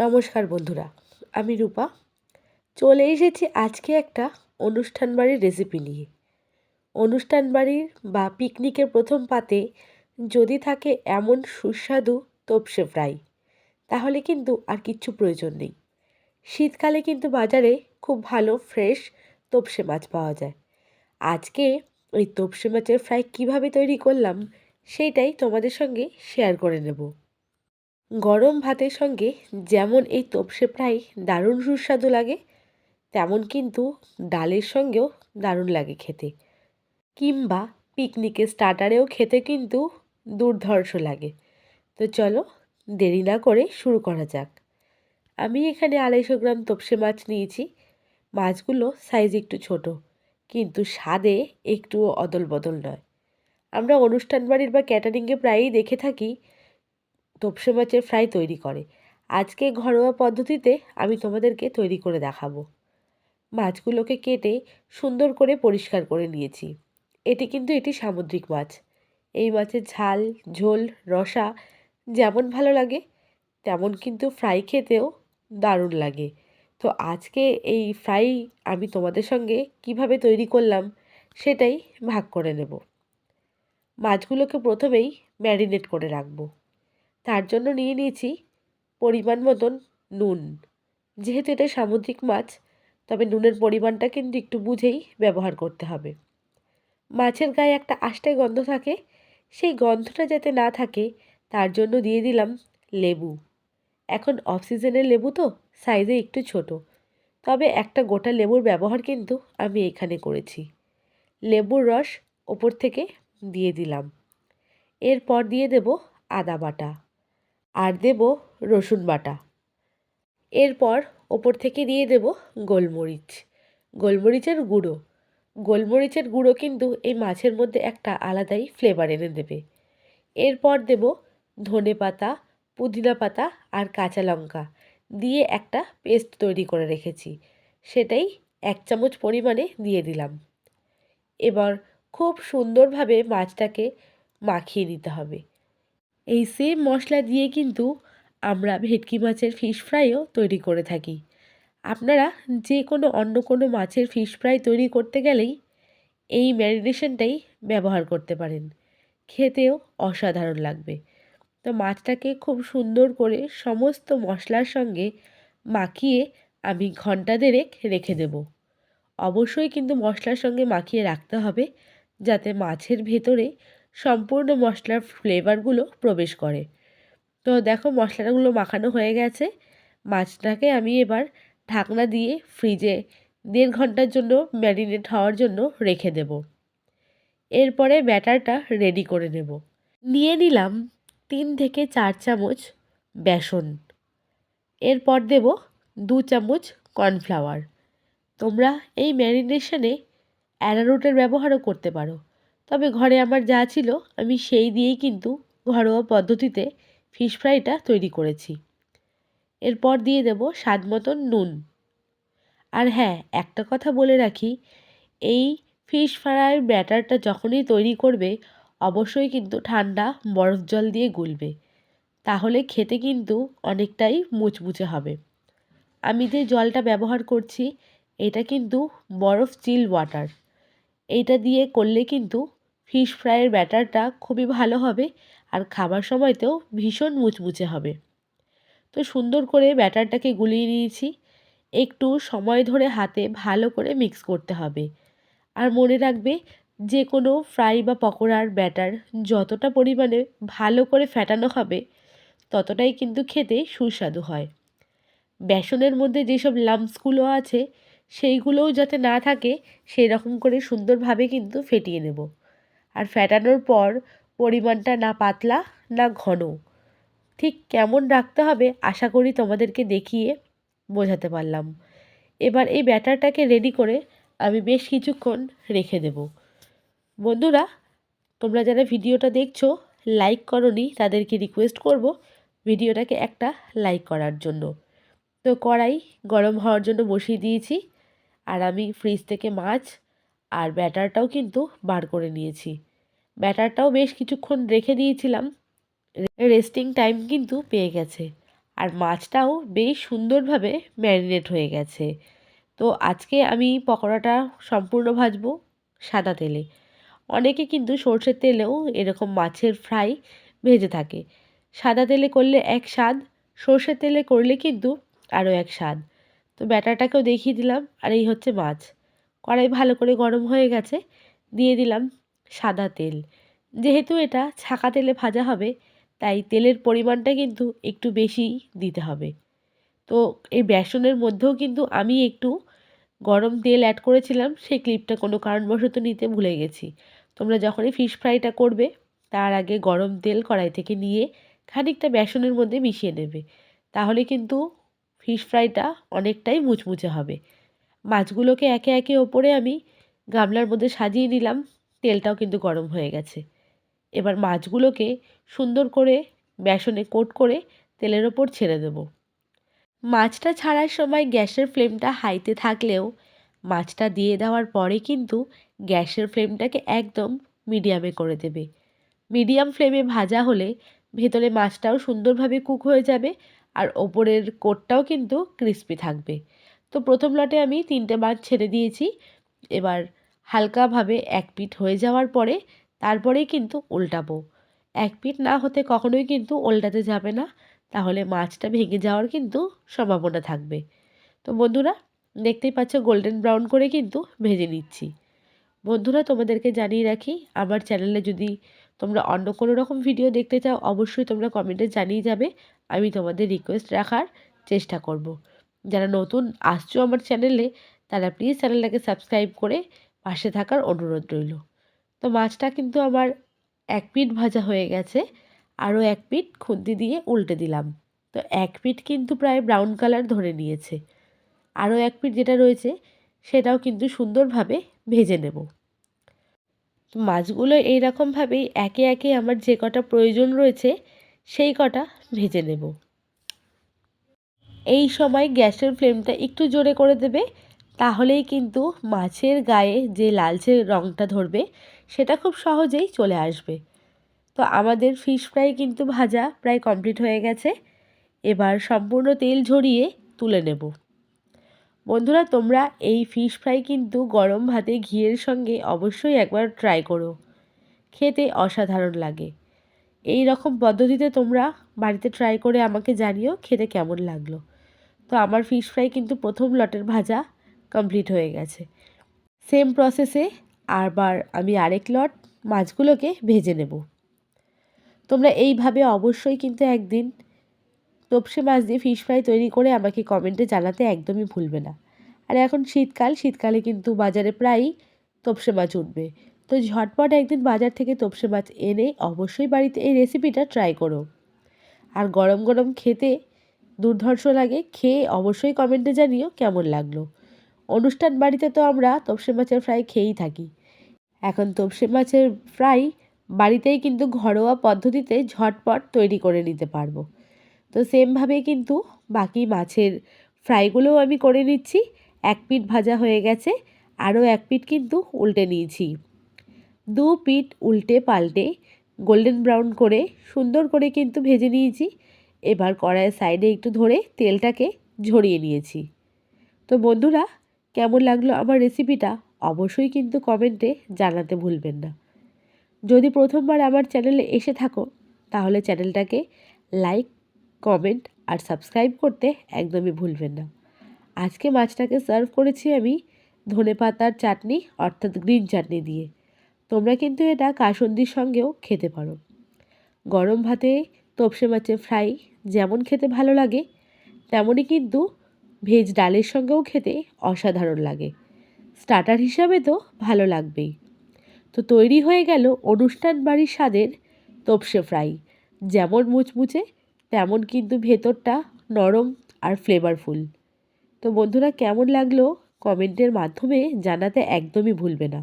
নমস্কার বন্ধুরা, আমি রূপা। চলে এসেছি আজকে একটা অনুষ্ঠান বাড়ির রেসিপি নিয়ে। অনুষ্ঠান বাড়ির বা পিকনিকের প্রথম পাতে যদি থাকে এমন সুস্বাদু তোপসে ফ্রাই তাহলে কিন্তু আর কিচ্ছু প্রয়োজন নেই। শীতকালে কিন্তু বাজারে খুব ভালো ফ্রেশ তোপসে মাছ পাওয়া যায়। আজকে ওই তোপসে মাছের ফ্রাই কীভাবে তৈরি করলাম সেইটাই তোমাদের সঙ্গে শেয়ার করে নেব। গরম ভাতের সঙ্গে যেমন এই তোপসে ফ্রাই দারুণ সুস্বাদু লাগে, তেমন কিন্তু ডালের সঙ্গেও দারুণ লাগে খেতে। কিংবা পিকনিকের স্টার্টারেও খেতে কিন্তু দুর্ধর্ষ লাগে। তো চলো, দেরি না করে শুরু করা যাক। আমি এখানে আড়াইশো গ্রাম তোপসে মাছ নিয়েছি। মাছগুলো সাইজ একটু ছোট, কিন্তু স্বাদে একটু অদল বদল নয়। আমরা অনুষ্ঠান বাড়ির বা ক্যাটারিংয়ে প্রায়ই দেখে থাকি তোপসে মাছের ফ্রাই তৈরি করে। আজকে ঘরোয়া পদ্ধতিতে আমি তোমাদেরকে তৈরি করে দেখাবো। মাছগুলোকে কেটে সুন্দর করে পরিষ্কার করে নিয়েছি। এটি কিন্তু এটি সামুদ্রিক মাছ। এই মাছের ঝাল, ঝোল, রসা যেমন ভালো লাগে, তেমন কিন্তু ফ্রাই খেতেও দারুণ লাগে। তো আজকে এই ফ্রাই আমি তোমাদের সঙ্গে কীভাবে তৈরি করলাম সেটাই ভাগ করে নেব। মাছগুলোকে প্রথমেই ম্যারিনেট করে রাখব। তার জন্য নিয়ে নিয়েছি পরিমাণ মতন নুন। যেহেতু এটা সামুদ্রিক মাছ, তবে নুনের পরিমাণটা কিন্তু একটু বুঝেই ব্যবহার করতে হবে। মাছের গায়ে একটা আষ্টায় গন্ধ থাকে, সেই গন্ধটা যাতে না থাকে, তার জন্য দিয়ে দিলাম লেবু। এখন অফ সিজনের লেবু তো, সাইজে একটু ছোট। তবে একটা গোটা লেবুর ব্যবহার কিন্তু আমি এখানে করেছি। লেবুর রস ওপর থেকে দিয়ে দিলাম। এরপর দিয়ে দেব আদা বাটা। আর দেব রসুন বাটা। এরপর ওপর থেকে দিয়ে দেব গোলমরিচ। গোলমরিচের গুঁড়ো। গোলমরিচের গুঁড়ো কিন্তু এই মাছের মধ্যে একটা আলাদাই ফ্লেভার এনে দেবে। এরপর দেব ধনে পাতা, পুদিনা পাতা আর কাঁচা লঙ্কা দিয়ে একটা পেস্ট তৈরি করে রেখেছি। সেটাই এক চামচ পরিমাণে দিয়ে দিলাম। এবার খুব সুন্দরভাবে মাছটাকে মাখিয়ে নিতে হবে। এই সেম মশলা দিয়ে কিন্তু আমরা ভেটকি মাছের ফিশ ফ্রাইও তৈরি করে থাকি। আপনারা যে কোনো অন্য কোনো মাছের ফিশ ফ্রাই তৈরি করতে গেলেই এই ম্যারিনেশনটাই ব্যবহার করতে পারেন। খেতেও অসাধারণ লাগবে। তো মাছটাকে খুব সুন্দর করে সমস্ত মশলার সঙ্গে মাখিয়ে আমি ঘণ্টা দেড়েক রেখে দেব। অবশ্যই কিন্তু মশলার সঙ্গে মাখিয়ে রাখতে হবে যাতে মাছের ভেতরে সম্পূর্ণ মশলার ফ্লেভারগুলো প্রবেশ করে। তো দেখো মশলাগুলো মাখানো হয়ে গেছে। মাছটাকে আমি এবার ঢাকনা দিয়ে ফ্রিজে দেড় ঘণ্টার জন্য ম্যারিনেট হওয়ার জন্য রেখে দেব। এরপরে ব্যাটারটা রেডি করে নেব। নিয়ে নিলাম তিন থেকে চার চামচ বেসন। এরপর দেব দু চামচ কর্নফ্লাওয়ার তোমরা এই ম্যারিনেশনে অ্যারারুটের ব্যবহারও করতে পারো। তবে ঘরে আমার যা ছিল, আমি সেই দিয়েই কিন্তু ঘরোয়া পদ্ধতিতে ফিশ ফ্রাইটা তৈরি করেছি। এরপর দিয়ে দেব স্বাদ মতন নুন। আর হ্যাঁ একটা কথা বলে রাখি, এই ফিশ ফ্রাইয়ের ব্যাটারটা যখনই তৈরি করবে, অবশ্যই কিন্তু ঠান্ডা বরফ জল দিয়ে গুলবে। তাহলে খেতে কিন্তু অনেকটাই মুচমুচে হবে। আমি যে জলটা ব্যবহার করছি, এটা কিন্তু বরফ চিল ওয়াটার এইটা দিয়ে করলে কিন্তু ফিশ ফ্রাইয়ের ব্যাটারটা খুবই ভালো হবে আর খাবার সময়তেও ভীষণ মুচমুচে হবে। তো সুন্দর করে ব্যাটারটাকে গুলিয়ে নিয়েছি। একটু সময় ধরে হাতে ভালো করে মিক্স করতে হবে। আর মনে রাখবে যে কোনো ফ্রাই বা পকোড়ার ব্যাটার যতটা পরিমাণে ভালো করে ফ্যাটানো হবে, ততটাই কিন্তু খেতে সুস্বাদু হয়। বেসনের মধ্যে যেসব লাম্পসগুলো আছে, সেইগুলোও যাতে না থাকে সেই রকম করে সুন্দরভাবে কিন্তু ফেটিয়ে নেব। আর ফ্যাটানোর পর পরিমাণটা না পাতলা, না ঘন। ঠিক কেমন রাখতে হবে আশা করি তোমাদেরকে দেখিয়ে বোঝাতে পারলাম। এবার এই ব্যাটারটাকে রেডি করে আমি বেশ কিছুক্ষণ রেখে দেব। বন্ধুরা, তোমরা যারা ভিডিওটা দেখছ লাইক করনি, তাদেরকে রিকোয়েস্ট করব ভিডিওটাকে একটা লাইক করার জন্য। তো কড়াই গরম হওয়ার জন্য বসিয়ে দিয়েছি। আর আমি ফ্রিজ থেকে মাছ আর ব্যাটারটাও কিন্তু বার করে নিয়েছি। ব্যাটারটাও বেশ কিছুক্ষণ রেখে দিয়েছিলাম। রেস্টিং টাইম কিন্তু পেয়ে গেছে। আর মাছটাও বেশ সুন্দরভাবে ম্যারিনেট হয়ে গেছে। তো আজকে আমি পকোড়াটা সম্পূর্ণ ভাজবো সাদা তেলে। অনেকে কিন্তু সর্ষের তেলেও এরকম মাছের ফ্রাই ভেজে থাকে। সাদা তেলে করলে এক স্বাদ, সর্ষের তেলে করলে কিন্তু আরও এক স্বাদ। তো ব্যাটারটাকেও দেখিয়ে দিলাম, আর এই হচ্ছে মাছ। কড়াই ভালো করে গরম হয়ে গেছে, দিয়ে দিলাম সাদা তেল। যেহেতু এটা ছাকা তেলে ভাজা হবে, তাই তেলের পরিমাণটা কিন্তু একটু বেশি দিতে হবে। তো এই বেসনের মধ্যেও কিন্তু আমি একটু গরম তেল অ্যাড করেছিলাম, সেই ক্লিপটা কোনো কারণবশত নিতে ভুলে গেছি। তোমরা যখনই ফিশ ফ্রাইটা করবে, তার আগে গরম তেল কড়াই থেকে নিয়ে খানিকটা বেসনের মধ্যে মিশিয়ে নেবে। তাহলে কিন্তু ফিশ ফ্রাইটা অনেকটাই মুচমুচে হবে। মাছগুলোকে একে একে ওপরে আমি গামলার মধ্যে সাজিয়ে নিলাম, তেলটাও কিন্তু গরম হয়ে গেছে। এবার মাছগুলোকে সুন্দর করে বেসনে কোট করে তেলের ওপর ছেড়ে দেব। মাছটা ছাড়ার সময় গ্যাসের ফ্লেমটা হাইতে থাকলেও মাছটা দিয়ে দেওয়ার পরে কিন্তু গ্যাসের ফ্লেমটাকে একদম মিডিয়ামে করে দেবে। মিডিয়াম ফ্লেমে ভাজা হলে ভেতরে মাছটাও সুন্দরভাবে কুক হয়ে যাবে আর ওপরের কোটটাও কিন্তু ক্রিস্পি থাকবে। তো প্রথম লটে আমি তিনটে মাছ ছেড়ে দিয়েছি। এবার হালকাভাবে এক পিঠ হয়ে যাওয়ার পরে তারপরেই কিন্তু উল্টাবো। এক পিঠ না হতে কখনোই কিন্তু উল্টাতে যাবে না, তাহলে মাছটা ভেঙে যাওয়ার কিন্তু সম্ভাবনা থাকবে। তো বন্ধুরা, দেখতেই পাচ্ছ গোল্ডেন ব্রাউন করে কিন্তু ভেজে নিচ্ছি। বন্ধুরা, তোমাদেরকে জানিয়ে রাখি, আমার চ্যানেলে যদি তোমরা অন্য কোনো রকম ভিডিও দেখতে চাও, অবশ্যই তোমরা কমেন্টে জানিয়ে যাবে, আমি তোমাদের রিকোয়েস্ট রাখার চেষ্টা করব। যারা নতুন আসছো আমার চ্যানেলে তারা প্লিজ চ্যানেলটাকে সাবস্ক্রাইব করে পাশে থাকার অনুরোধ রইল। তো মাছটা কিন্তু আমার এক পিঠ ভাজা হয়ে গেছে, আরও এক পিঠ খুন্তি দিয়ে উল্টে দিলাম। তো এক পিঠ কিন্তু প্রায় ব্রাউন কালার ধরে নিয়েছে। আরও এক পিঠ যেটা রয়েছে, সেটাও কিন্তু সুন্দরভাবে ভেজে নেব। মাছগুলো এইরকমভাবেই একে একে আমার যে কটা প্রয়োজন রয়েছে, সেই কটা ভেজে নেব। এই সময় গ্যাসের ফ্লেমটা একটু জোরে করে দেবে, তাহলেই কিন্তু মাছের গায়ে যে লালচে রঙটা ধরবে, সেটা খুব সহজেই চলে আসবে। তো আমাদের ফিশ ফ্রাই কিন্তু ভাজা প্রায় কমপ্লিট হয়ে গেছে। এবার সম্পূর্ণ তেল ঝরিয়ে তুলে নেব। বন্ধুরা, তোমরা এই ফিশ ফ্রাই কিন্তু গরম ভাতে ঘিয়ের সঙ্গে অবশ্যই একবার ট্রাই করো। খেতে অসাধারণ লাগে। এই রকম পদ্ধতিতে তোমরা বাড়িতে ট্রাই করে আমাকে জানিও খেতে কেমন লাগল। তো আমার ফিশ ফ্রাই কিন্তু প্রথম লটের ভাজা কমপ্লিট হয়ে গেছে। সেম প্রসেসে আবার আমি আরেক লট মাছগুলোকে ভেজে নেব। তোমরা এইভাবে অবশ্যই কিন্তু একদিন তপসে মাছ দিয়ে ফিশ ফ্রাই তৈরি করে আমাকে কমেন্টে জানাতে একদমই ভুলবে না। আর এখন শীতকাল, শীতকালে কিন্তু বাজারে প্রায়ই তপসে মাছ উঠবে। তো ঝটপট একদিন বাজার থেকে তপসে মাছ এনে অবশ্যই বাড়িতে এই রেসিপিটা ট্রাই করো। আর গরম গরম খেতে দুর্ধর্ষ লাগে, খেয়ে অবশ্যই কমেন্টে জানিও কেমন লাগল। অনুষ্ঠান বাড়িতে তো আমরা তপসে মাছের ফ্রাই খেয়েই থাকি। এখন তপসে মাছের ফ্রাই বাড়িতেই কিন্তু ঘরোয়া পদ্ধতিতে ঝটপট তৈরি করে নিতে পারব। তো সেমভাবে কিন্তু বাকি মাছের ফ্রাইগুলোও আমি করে নিচ্ছি। এক পিঠ ভাজা হয়ে গেছে, আরও এক পিঠ কিন্তু উল্টে নিয়েছি। দু পিঠ উল্টে পাল্টে গোল্ডেন ব্রাউন করে সুন্দর করে কিন্তু ভেজে নিয়েছি। এবার কড়াইয়ের সাইডে একটু ধরে তেলটাকে ঝরিয়ে নিয়েছি। তো বন্ধুরা, কেমন লাগল আমার রেসিপিটা অবশ্যই কিন্তু কমেন্টে জানাতে ভুলবেন না। যদি প্রথমবার আমার চ্যানেলে এসে থাকো, তাহলে চ্যানেলটাকে লাইক, কমেন্ট আর সাবস্ক্রাইব করতে একদমই ভুলবেন না। আজকে মাছটাকে সার্ভ করেছি আমি ধনে পাতার চাটনি, অর্থাৎ গ্রিন চাটনি দিয়ে। তোমরা কিন্তু এটা কাসন্দির সঙ্গেও খেতে পারো। গরম ভাতে তপসে মাছের ফ্রাই যেমন খেতে ভালো লাগে, তেমনই কিন্তু ভেজ ডালের সঙ্গেও খেতে অসাধারণ লাগে। স্টার্টার হিসাবে তো ভালো লাগবেই। তো তৈরি হয়ে গেল অনুষ্ঠান বাড়ির স্বাদের তপসে ফ্রাই। যেমন মুচমুচে, তেমন কিন্তু ভেতরটা নরম আর ফ্লেভারফুল তো বন্ধুরা, কেমন লাগল কমেন্টের মাধ্যমে জানাতে একদমই ভুলবে না।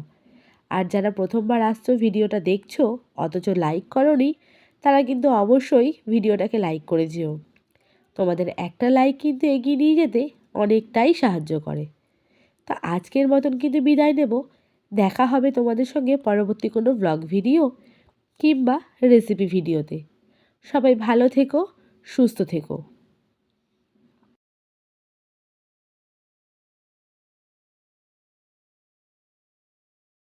আর যারা প্রথমবার আসছো, ভিডিওটা দেখছ, অথচ লাইক করনি তারা কিন্তু অবশ্যই ভিডিওটাকে লাইক করে যেও। তোমাদের একটা লাইক কিন্তু এগিয়ে নিয়ে যেতে অনেকটাই সাহায্য করে। তা আজকের মতন কিন্তু বিদায় নেব। দেখা হবে তোমাদের সঙ্গে পরবর্তী কোনো ব্লগ ভিডিও কিংবা রেসিপি ভিডিওতে সবাই ভালো থেকো, সুস্থ থেকো।